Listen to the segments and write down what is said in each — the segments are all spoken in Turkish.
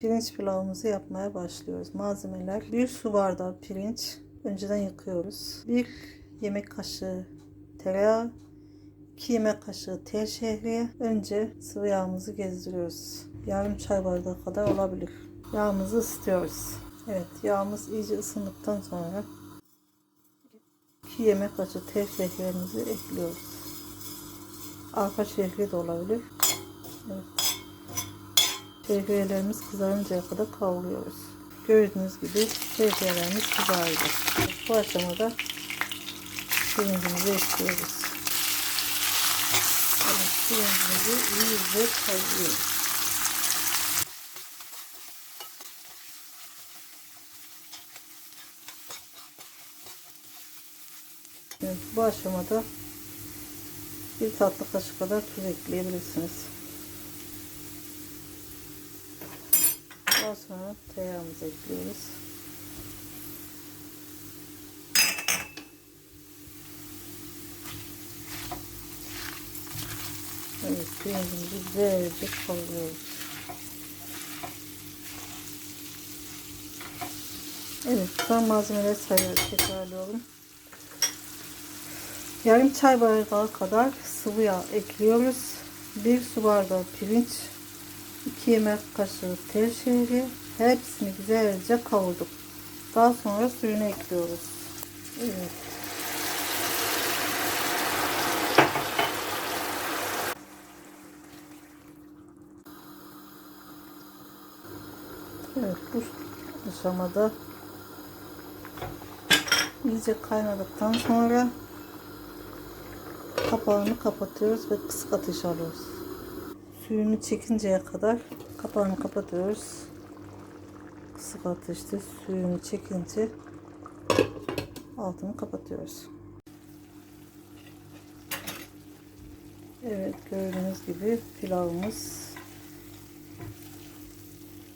Pirinç pilavımızı yapmaya başlıyoruz. Malzemeler 1 su bardağı pirinç. Önceden yıkıyoruz. 1 yemek kaşığı tereyağı. 2 yemek kaşığı tel şehriye. Önce sıvı yağımızı gezdiriyoruz. Yarım çay bardağı kadar olabilir. Yağımızı ısıtıyoruz. Evet yağımız iyice ısındıktan sonra 2 yemek kaşığı tel şehriyemizi ekliyoruz. Arpa şehriye de olabilir. Evet. Şehriyelerimiz kızarıncaya kadar kavuruyoruz. Gördüğünüz gibi şehriyelerimiz kızardı. Bu aşamada pirincimizi ekliyoruz. Evet, pirincimizi iyice kavuruyoruz. Evet, bu aşamada bir tatlı kaşık kadar tuz ekleyebilirsiniz. Daha sonra tereyağımızı ekliyoruz. Evet, pirincimizi güzelce kavuruyoruz. Evet, son malzemeleri sayıyorum, tekrarlıyorum. Yarım çay bardağı kadar sıvı yağ ekliyoruz. 1 su bardağı pirinç, 2 yemek kaşığı şehri. Hepsini güzelce kavurduk. Daha sonra suyunu ekliyoruz. Evet. Evet bu aşamada iyice kaynadıktan sonra kapağını kapatıyoruz ve kısık ateş alıyoruz. Suyunu çekinceye kadar kapağını kapatıyoruz. Kısık ateşte suyunu çekince altını kapatıyoruz. Evet gördüğünüz gibi pilavımız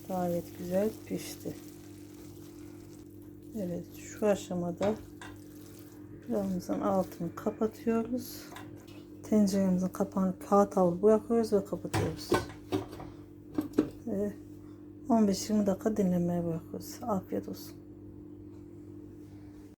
gayet güzel pişti. Evet şu aşamada pilavımızın altını kapatıyoruz. Tenceremizin kapağını kağıt havlu bırakıyoruz ve kapatıyoruz. Ve 15-20 dakika dinlenmeye bırakıyoruz. Afiyet olsun.